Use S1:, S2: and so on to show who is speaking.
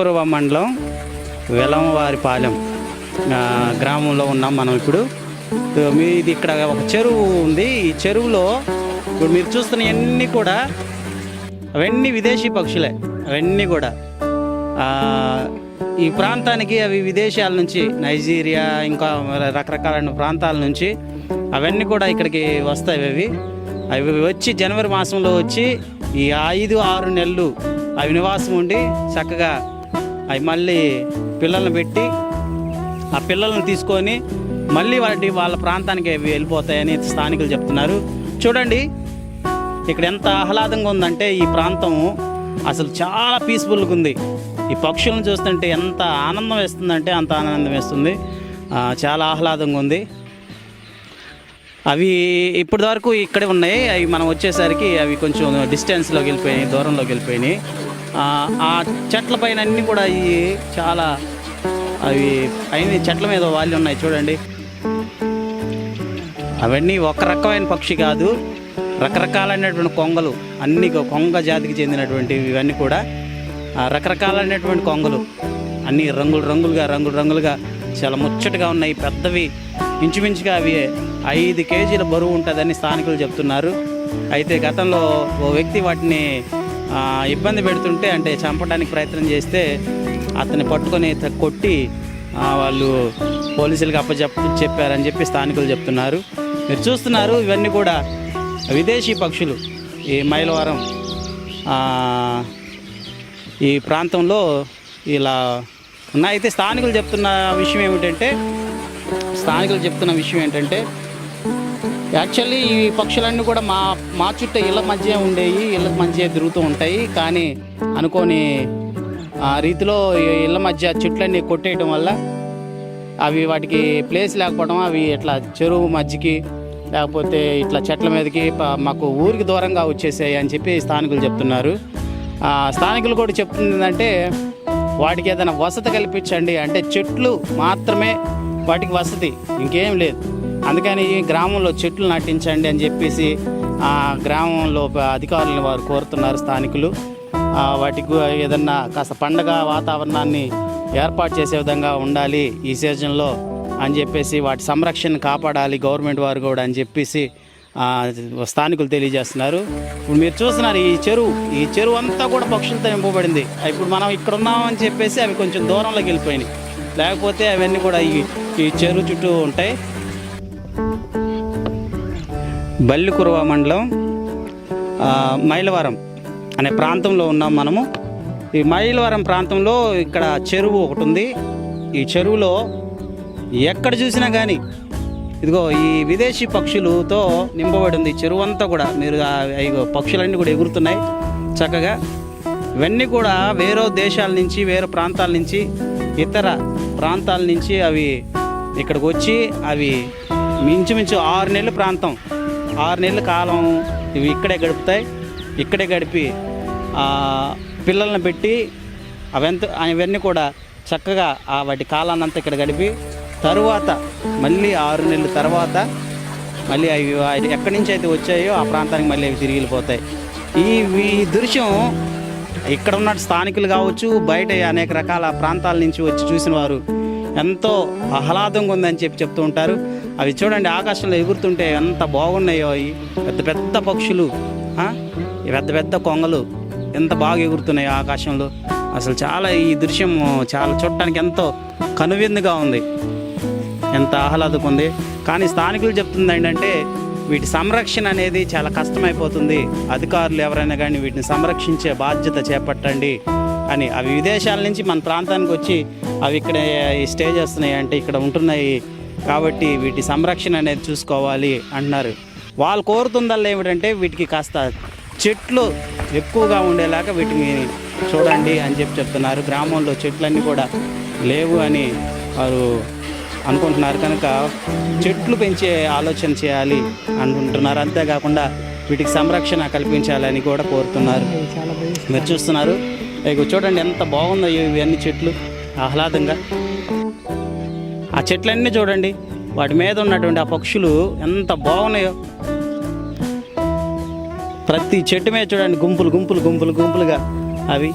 S1: పూర్వ మండలం వెలంవారిపాలెం గ్రామంలో ఉన్నాం మనం ఇప్పుడు. మీది ఇక్కడ ఒక చెరువు ఉంది. ఈ చెరువులో ఇప్పుడు మీరు చూస్తున్న అన్నీ కూడా అవన్నీ విదేశీ పక్షులే. అవన్నీ కూడా. ఈ ప్రాంతానికి అవి విదేశాల నుంచి నైజీరియా ఇంకా రకరకాలైన ప్రాంతాల నుంచి అవన్నీ కూడా ఇక్కడికి వస్తాయి అవి. అవి వచ్చి జనవరి మాసంలో వచ్చి ఈ ఐదు ఆరు నెలలు అవి నివాసం ఉండి చక్కగా అవి మళ్ళీ పిల్లల్ని పెట్టి ఆ పిల్లల్ని తీసుకొని మళ్ళీ వాటి వాళ్ళ ప్రాంతానికి అవి వెళ్ళిపోతాయని స్థానికులు చెప్తున్నారు. చూడండి ఇక్కడ ఎంత ఆహ్లాదంగా ఉందంటే ఈ ప్రాంతం అసలు చాలా పీస్ఫుల్గా ఉంది. ఈ పక్షులను చూస్తుంటే ఎంత ఆనందం వేస్తుందంటే అంత ఆనందం వేస్తుంది. చాలా ఆహ్లాదంగా ఉంది. అవి ఇప్పటి వరకు ఇక్కడే ఉన్నాయి. అవి మనం వచ్చేసరికి అవి కొంచెం డిస్టెన్స్లోకి వెళ్ళిపోయినాయి దూరంలోకి వెళ్ళిపోయినాయి. ఆ, చెట్ల పైన అన్నీ కూడా అవి చాలా అవి పైన చెట్ల మీద వాళ్ళు ఉన్నాయి చూడండి. అవన్నీ ఒక రకమైన పక్షి కాదు రకరకాలైనటువంటి కొంగలు అన్ని కొంగ జాతికి చెందినటువంటి ఇవన్నీ కూడా ఆ, రకరకాలైనటువంటి కొంగలు. అన్ని రంగులు రంగులుగా రంగులు రంగులుగా చాలా ముచ్చటగా ఉన్నాయి పెద్దవి ఇంచుమించుగా అవి ఐదు కేజీల బరువు ఉంటుందని స్థానికులు చెప్తున్నారు. అయితే గతంలో ఓ వ్యక్తి వాటిని ఇబ్బంది పెడుతుంటే అంటే చంపడానికి ప్రయత్నం చేస్తే అతన్ని పట్టుకొని కొట్టి వాళ్ళు పోలీసులకు అప్పచెప్ప చెప్పారని చెప్పి స్థానికులు చెప్తున్నారు. మీరు చూస్తున్నారు ఇవన్నీ కూడా విదేశీ పక్షులు ఈ మైలవరం. ఈ ప్రాంతంలో ఇలా ఉన్నాయి. అయితే స్థానికులు చెప్తున్న విషయం ఏమిటంటే స్థానికులు చెప్తున్న విషయం ఏంటంటే యాక్చువల్లీ ఈ పక్షులన్నీ కూడా మా మా చుట్టూ ఇళ్ళ మధ్య ఉండేవి ఇళ్ళ మధ్య తిరుగుతూ ఉంటాయి. కానీ అనుకోని ఆ రీతిలో ఈ ఇళ్ళ మధ్య చెట్లన్నీ కొట్టేయటం వల్ల అవి వాటికి ప్లేస్ లేకపోవడం అవి ఇట్లా చెరువు మధ్యకి లేకపోతే ఇట్లా చెట్ల మీదకి మాకు ఊరికి దూరంగా వచ్చేసాయి అని చెప్పి స్థానికులు చెప్తున్నారు. స్థానికులు కూడా చెప్తుందంటే వాటికి ఏదైనా వసతి కల్పించండి. అంటే చెట్లు మాత్రమే వాటికి వసతి ఇంకేం లేదు. అందుకని ఈ గ్రామంలో చెట్లు నాటించండి అని చెప్పేసి గ్రామంలో అధికారులను వారు కోరుతున్నారు స్థానికులు. వాటికి ఏదన్నా కాస్త పండగ వాతావరణాన్ని ఏర్పాటు చేసే విధంగా ఉండాలి ఈ సీజన్లో అని చెప్పేసి వాటి సంరక్షణ కాపాడాలి గవర్నమెంట్ వారు కూడా అని చెప్పేసి స్థానికులు తెలియజేస్తున్నారు. ఇప్పుడు మీరు చూస్తున్నారు ఈ చెరువు ఈ చెరువు అంతా కూడా పక్షులతో నింపబడింది. ఇప్పుడు మనం ఇక్కడ ఉన్నామని చెప్పేసి అవి కొంచెం దూరంలోకి వెళ్ళిపోయినాయి. లేకపోతే అవన్నీ కూడా ఈ ఈ చెరువు చుట్టూ ఉంటాయి. బల్లికురవ మండలం మైలవరం అనే ప్రాంతంలో ఉన్నాం మనము. ఈ మైలవరం ప్రాంతంలో ఇక్కడ చెరువు ఒకటి ఉంది. ఈ చెరువులో ఎక్కడ చూసినా కానీ ఇదిగో ఈ విదేశీ పక్షులతో నింపబడి ఉంది చెరువు అంతా కూడా. మీరు ఇగో పక్షులన్నీ కూడా ఎగురుతున్నాయి చక్కగా. ఇవన్నీ కూడా వేరే దేశాల నుంచి వేరే ప్రాంతాల నుంచి ఇతర ప్రాంతాల నుంచి అవి ఇక్కడికి వచ్చి అవి మించుమించు ఆరు నెలల ప్రాంతం. ఆరు నెలల కాలం ఇవి ఇక్కడే గడుపుతాయి. ఇక్కడే గడిపి పిల్లల్ని పెట్టి అవెంత అవన్నీ కూడా చక్కగా ఆ వాటి కాలాన్ని అంతా ఇక్కడ గడిపి తరువాత మళ్ళీ ఆరు నెలల తర్వాత మళ్ళీ అవి అవి ఎక్కడి నుంచి అయితే వచ్చాయో ఆ ప్రాంతానికి మళ్ళీ అవి తిరిగి వెళ్ళిపోతాయి. ఈ ఈ దృశ్యం ఇక్కడ ఉన్న స్థానికులు కావచ్చు బయట అనేక రకాల ప్రాంతాల నుంచి వచ్చి చూసిన వారు ఎంతో ఆహ్లాదంగా ఉందని చెప్పి చెప్తూ ఉంటారు. అవి చూడండి ఆకాశంలో ఎగురుతుంటే ఎంత బాగున్నాయో అవి పెద్ద పెద్ద పక్షులు పెద్ద పెద్ద కొంగలు ఎంత బాగా ఎగురుతున్నాయో ఆకాశంలో. అసలు చాలా ఈ దృశ్యం చాలా చూడటానికి ఎంతో కనువిందుగా ఉంది. ఎంత ఆహ్లాదకు ఉంది. కానీ స్థానికులు చెప్తుంది ఏంటంటే వీటి సంరక్షణ అనేది చాలా కష్టమైపోతుంది. అధికారులు ఎవరైనా కానీ వీటిని సంరక్షించే బాధ్యత చేపట్టండి. అని. అవి విదేశాల నుంచి మన ప్రాంతానికి వచ్చి అవి ఇక్కడ స్టే చేస్తున్నాయి అంటే ఇక్కడ ఉంటున్నాయి కాబట్టి వీటి సంరక్షణ అనేది చూసుకోవాలి అంటున్నారు. వాళ్ళు కోరుతుందల్లా ఏమిటంటే వీటికి కాస్త చెట్లు ఎక్కువగా ఉండేలాగా వీటిని చూడండి అని చెప్పి చెప్తున్నారు. గ్రామంలో చెట్లన్నీ కూడా లేవు అని వారు అనుకుంటున్నారు. కనుక చెట్లు పెంచే ఆలోచన చేయాలి అనుకుంటున్నారు అంతేకాకుండా వీటికి సంరక్షణ కల్పించాలని కూడా కోరుతున్నారు. మీరు చూస్తున్నారు. ఇక చూడండి ఎంత బాగుందో ఇవన్నీ చెట్లు ఆహ్లాదంగా. ఆ చెట్లన్నీ చూడండి వాటి మీద ఉన్నటువంటి ఆ పక్షులు ఎంత బాగున్నాయో. ప్రతి చెట్టు మీద చూడండి గుంపులు గుంపులు గుంపులు గుంపులుగా అవి.